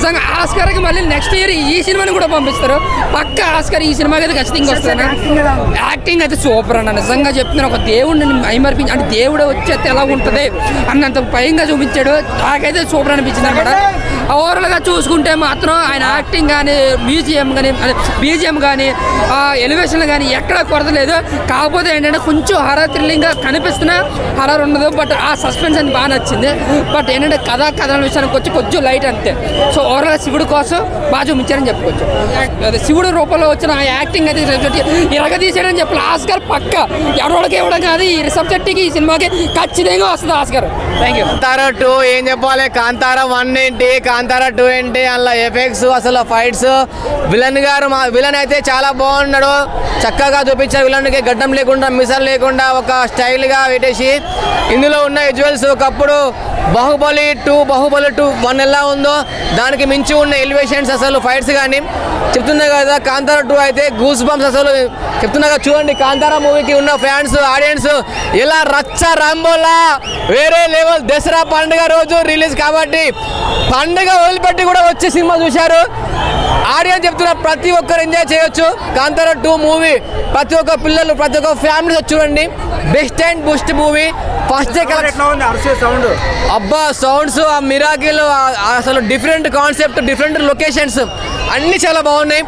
నిజంగా ఆస్కార్కి మళ్ళీ next year ఈ సినిమాని కూడా పంపిస్తారు. పక్క ఆస్కార్ ఈ సినిమాకి అయితే ఖచ్చితంగా వస్తాను యాక్టింగ్ అయితే సూపర్ అన్న. నిజంగా చెప్తున్నాను ఒక దేవుడిని మైమర్పించి అంటే దేవుడు వచ్చేస్తే ఎలా ఉంటుంది అన్నంత భయంగా చూపించాడు. నాకైతే సూపర్ అనిపించింది అనమాట ఓవరాల్గా చూసుకుంటే మాత్రం ఆయన యాక్టింగ్ కానీ మ్యూజియం కానీ బీజిఎం కానీ ఎలివేషన్ కానీ ఎక్కడ కొరత లేదు కాకపోతే ఏంటంటే కొంచెం హరర్ థ్రిల్లింగ్గా కనిపిస్తున్న హరర్ ఉండదు. బట్ ఆ సస్పెన్స్ అని బాగా నచ్చింది. బట్ ఏంటంటే కథ కథల విషయానికి వచ్చి కొంచెం లైట్ అంతే. సో ఓవరాల్గా శివుడు కోసం బాగా చూపించారని చెప్పుకోవచ్చు. అదే శివుడు రూపంలో వచ్చిన ఆ యాక్టింగ్ అయితే ఇరగ తీసాడని చెప్పి ఆస్కర్ పక్క. ఎవరికి ఇవ్వడం కాదు ఈ సబ్జెక్ట్కి ఈ సినిమాకి ఖచ్చితంగా వస్తుంది ఆస్కర్. కాంతారా టూ ఏం చెప్పాలి? కాంతారా వన్ ఏంటి? కాంతారా టూ ఏంటి? అందులో ఎఫెక్ట్స్ అసలు ఫైట్స్ విలన్ గారు మా విలన్ అయితే చాలా బాగున్నాడు. చక్కగా చూపించారు విలన్కి గడ్డం లేకుండా మిసల్ లేకుండా ఒక స్టైల్గా పెట్టేసి ఇందులో ఉన్న విజువల్స్ ఒకప్పుడు Baahubali two Baahubali two one ఎలా ఉందో దానికి మించి ఉన్న ఎలివేషన్స్ అసలు ఫైట్స్ కానీ చెప్తున్నా కదా కాంతారా టూ అయితే గూస్ బంప్స్ అసలు. చెప్తున్నా చూడండి కాంతారా మూవీకి ఉన్న ఫ్యాన్స్ ఆడియన్స్ ఇలా రచ్చ రాంబోలా వేరే లెవెల్ దసరా పండుగ రోజు రిలీజ్ కాబట్టి పండుగ వదిలిపెట్టి కూడా వచ్చే సినిమా చూశారు. ఆడియన్స్ చెప్తున్నా ప్రతి ఒక్కరు ఎంజాయ్ చేయొచ్చు. కాంతారా టూ మూవీ ప్రతి ఒక్క పిల్లలు ప్రతి ఒక్క ఫ్యామిలీ చూడండి. Best and best movie first sound అబ్బా సౌండ్స్ ఆ మిరాకిల్ అసలు డిఫరెంట్ కాన్సెప్ట్ డిఫరెంట్ లొకేషన్స్ అన్నీ చాలా బాగున్నాయి.